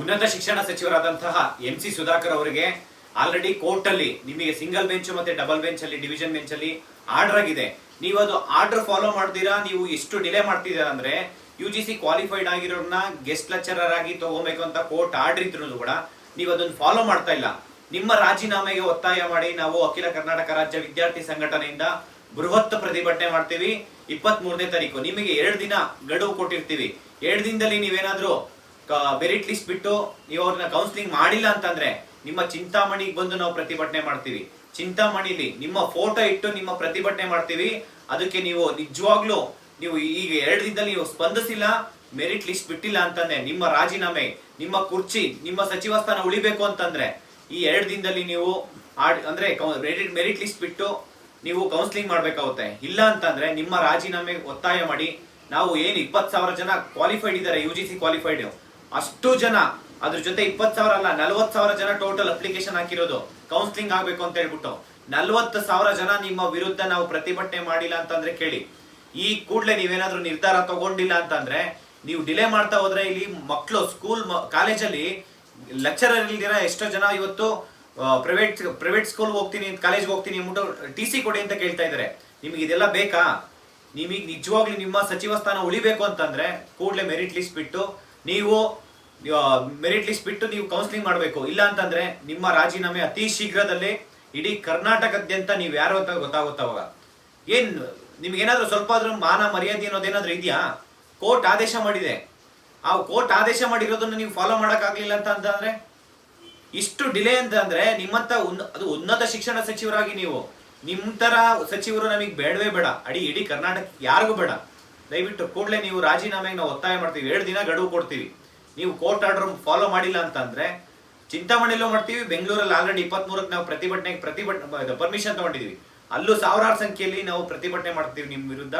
ಉನ್ನತ ಶಿಕ್ಷಣ ಸಚಿವರಾದಂತಹ M C Sudhakar ಅವರಿಗೆ ಆಲ್ರೆಡಿ ಕೋರ್ಟ್ ಅಲ್ಲಿ ನಿಮಗೆ ಸಿಂಗಲ್ ಬೆಂಚ್ ಮತ್ತೆ ಡಬಲ್ ಬೆಂಚ್ ಅಲ್ಲಿ ಡಿವಿಷನ್ ಬೆಂಚ್ ಅಲ್ಲಿ ಆರ್ಡರ್ ಆಗಿದೆ. ನೀವು ಅದು ಆರ್ಡರ್ ಫಾಲೋ ಮಾಡ್ತೀರಾ? ನೀವು ಎಷ್ಟು ಡಿಲೇ ಮಾಡ್ತಿದ್ದೀರಾ ಅಂದ್ರೆ ಯು ಜಿ ಸಿ ಕ್ವಾಲಿಫೈಡ್ ಆಗಿರೋರ್ನ ಗೆಸ್ಟ್ ಲೆಕ್ಚರರ್ ಆಗಿ ತಗೋಬೇಕು ಅಂತ ಕೋರ್ಟ್ ಆರ್ಡರ್ ಇದ್ರು ಕೂಡ ನೀವು ಅದನ್ನು ಫಾಲೋ ಮಾಡ್ತಾ ಇಲ್ಲ. ನಿಮ್ಮ ರಾಜೀನಾಮೆಗೆ ಒತ್ತಾಯ ಮಾಡಿ ನಾವು ಅಖಿಲ ಕರ್ನಾಟಕ ರಾಜ್ಯ ವಿದ್ಯಾರ್ಥಿ ಸಂಘಟನೆಯಿಂದ ಬೃಹತ್ ಪ್ರತಿಭಟನೆ ಮಾಡ್ತೀವಿ. ಇಪ್ಪತ್ತ್ ಮೂರನೇ ತಾರೀಕು. ನಿಮಗೆ ಎರಡು ದಿನ ಗಡುವು ಕೊಟ್ಟಿರ್ತೀವಿ. ಎರಡು ದಿನದಲ್ಲಿ ನೀವೇನಾದ್ರೂ ಮೆರಿಟ್ ಲಿಸ್ಟ್ ಬಿಟ್ಟು ನೀವು ಅವ್ರನ್ನ ಕೌನ್ಸಿಲಿಂಗ್ ಮಾಡಿಲ್ಲ ಅಂತಂದ್ರೆ ನಿಮ್ಮ ಚಿಂತಾಮಣಿಗೆ ಬಂದು ನಾವು ಪ್ರತಿಭಟನೆ ಮಾಡ್ತೀವಿ. ಚಿಂತಾಮಣಿಲಿ ನಿಮ್ಮ ಫೋಟೋ ಇಟ್ಟು ನಿಮ್ಮ ಪ್ರತಿಭಟನೆ ಮಾಡ್ತೀವಿ. ಅದಕ್ಕೆ ನೀವು ನಿಜವಾಗ್ಲೂ ನೀವು ಈಗ ಎರಡು ದಿನದಲ್ಲಿ ನೀವು ಸ್ಪಂದಿಸಿಲ್ಲ ಮೆರಿಟ್ ಲಿಸ್ಟ್ ಬಿಟ್ಟಿಲ್ಲ ಅಂತಂದ್ರೆ ನಿಮ್ಮ ರಾಜೀನಾಮೆ, ನಿಮ್ಮ ಕುರ್ಚಿ, ನಿಮ್ಮ ಸಚಿವ ಸ್ಥಾನ ಉಳಿಬೇಕು ಅಂತಂದ್ರೆ ಈ ಎರಡು ದಿನದಲ್ಲಿ ನೀವು ಅಂದ್ರೆ ಮೆರಿಟ್ ಮೆರಿಟ್ ಲಿಸ್ಟ್ ಬಿಟ್ಟು ನೀವು ಕೌನ್ಸಿಲಿಂಗ್ ಮಾಡ್ಬೇಕಾಗುತ್ತೆ. ಇಲ್ಲ ಅಂತಂದ್ರೆ ನಿಮ್ಮ ರಾಜೀನಾಮೆ ಒತ್ತಾಯ ಮಾಡಿ. ನಾವು ಏನು ಇಪ್ಪತ್ತು ಸಾವಿರ ಜನ ಕ್ವಾಲಿಫೈಡ್ ಇದ್ದಾರೆ ಯು ಜಿ ಸಿ ಕ್ವಾಲಿಫೈಡ್ ಅಷ್ಟು ಜನ, ಅದ್ರ ಜೊತೆ ಇಪ್ಪತ್ತು ಸಾವಿರ ಅಲ್ಲ, ನಲ್ವತ್ತು ಸಾವಿರ ಜನ ಟೋಟಲ್ ಅಪ್ಲಿಕೇಶನ್ ಹಾಕಿರೋದು. ಕೌನ್ಸಿಲಿಂಗ್ ಆಗ್ಬೇಕು ಅಂತ ಹೇಳ್ಬಿಟ್ಟು. ನಲ್ವತ್ತು ಸಾವಿರ ಜನ ನಿಮ್ಮ ವಿರುದ್ಧ ನಾವು ಪ್ರತಿಭಟನೆ ಮಾಡಿಲ್ಲ ಅಂತಂದ್ರೆ ಕೇಳಿ. ಈ ಕೂಡಲೇ ನೀವೇನಾದ್ರೂ ನಿರ್ಧಾರ ತಗೊಂಡಿಲ್ಲ ಅಂತಂದ್ರೆ, ನೀವು ಡಿಲೇ ಮಾಡ್ತಾ ಹೋದ್ರೆ ಇಲ್ಲಿ ಮಕ್ಕಳು ಸ್ಕೂಲ್ ಕಾಲೇಜಲ್ಲಿ ಲೆಕ್ಚರರ್ ಇಲ್ದಿರ ಎಷ್ಟೋ ಜನ ಇವತ್ತು ಪ್ರೈವೇಟ್ ಪ್ರೈವೇಟ್ ಸ್ಕೂಲ್ ಹೋಗ್ತೀನಿ ಕಾಲೇಜ್ಗೆ ಹೋಗ್ತೀನಿ ಅಂದ್ಬಿಟ್ಟು ಟಿ ಸಿ ಕೊಡಿ ಅಂತ ಕೇಳ್ತಾ ಇದ್ದಾರೆ. ನಿಮಗೆ ಇದೆಲ್ಲ ಬೇಕಾ? ನಿಮಗೆ ನಿಜವಾಗ್ಲೂ ನಿಮ್ಮ ಸಚಿವ ಸ್ಥಾನ ಉಳಿಬೇಕು ಅಂತಂದ್ರೆ ಕೂಡಲೇ ಮೆರಿಟ್ ಲಿಸ್ಟ್ ಬಿಟ್ಟು ನೀವು ಮೆರಿಟ್ ಲಿಸ್ಟ್ ಬಿಟ್ಟು ನೀವು ಕೌನ್ಸಿಲಿಂಗ್ ಮಾಡಬೇಕು. ಇಲ್ಲ ಅಂತಂದ್ರೆ ನಿಮ್ಮ ರಾಜೀನಾಮೆ ಅತಿ ಶೀಘ್ರದಲ್ಲೇ ಇಡೀ ಕರ್ನಾಟಕದ್ಯಂತ ನೀವು ಯಾರು ಅಂತ ಗೊತ್ತಾಗುತ್ತವಾಗ ಏನ್, ನಿಮ್ಗೇನಾದ್ರೂ ಸ್ವಲ್ಪ ಆದ್ರೂ ಮಾನ ಮರ್ಯಾದೆ ಅನ್ನೋದೇನಾದ್ರೂ ಇದೆಯಾ? ಕೋರ್ಟ್ ಆದೇಶ ಮಾಡಿದೆ. ಆ ಕೋರ್ಟ್ ಆದೇಶ ಮಾಡಿರೋದನ್ನ ನೀವು ಫಾಲೋ ಮಾಡೋಕ್ಕಾಗಲಿಲ್ಲ ಅಂತ ಅಂತಂದ್ರೆ? ಇಷ್ಟು ಡಿಲೇ ಅಂತ ಅಂದ್ರೆ ನಿಮ್ಮಂತ ಅದು ಉನ್ನತ ಶಿಕ್ಷಣ ಸಚಿವರಾಗಿ ನೀವು, ನಿಮ್ ತರ ಸಚಿವರು ನಮಗೆ ಬೇಡವೇ ಬೇಡ. ಅಡಿ, ಇಡೀ ಕರ್ನಾಟಕ ಯಾರಿಗೂ ಬೇಡ. ದಯವಿಟ್ಟು ಕೂಡಲೇ ನೀವು ರಾಜೀನಾಮೆಗೆ ನಾವು ಒತ್ತಾಯ ಮಾಡ್ತೀವಿ. ಎರಡು ದಿನ ಗಡುವು ಕೊಡ್ತೀವಿ. ನೀವು ಕೋರ್ಟ್ ಆರ್ಡರ್ ಫಾಲೋ ಮಾಡಿಲ್ಲ ಅಂತಂದ್ರೆ ಚಿಂತಾಮಣಿಲೂ ಮಾಡ್ತೀವಿ. ಬೆಂಗಳೂರಲ್ಲಿ ಆಲ್ರೆಡಿ ಇಪ್ಪತ್ತ್ ಮೂರಕ್ಕೆ ನಾವು ಪ್ರತಿಭಟನೆಗೆ ಪ್ರತಿಭಟನೆ ಪರ್ಮಿಷನ್ ತಗೊಂಡಿದೀವಿ ಅಲ್ಲೂ ಸಾವಿರಾರು ಸಂಖ್ಯೆಯಲ್ಲಿ ನಾವು ಪ್ರತಿಭಟನೆ ಮಾಡ್ತೀವಿ ನಿಮ್ಮ ವಿರುದ್ಧ.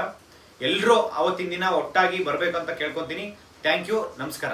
ಎಲ್ಲರೂ ಅವತ್ತಿನ ದಿನ ಒಟ್ಟಾಗಿ ಬರಬೇಕು ಅಂತ ಕೇಳ್ಕೊತೀನಿ. ಥ್ಯಾಂಕ್ ಯು ನಮಸ್ಕಾರ.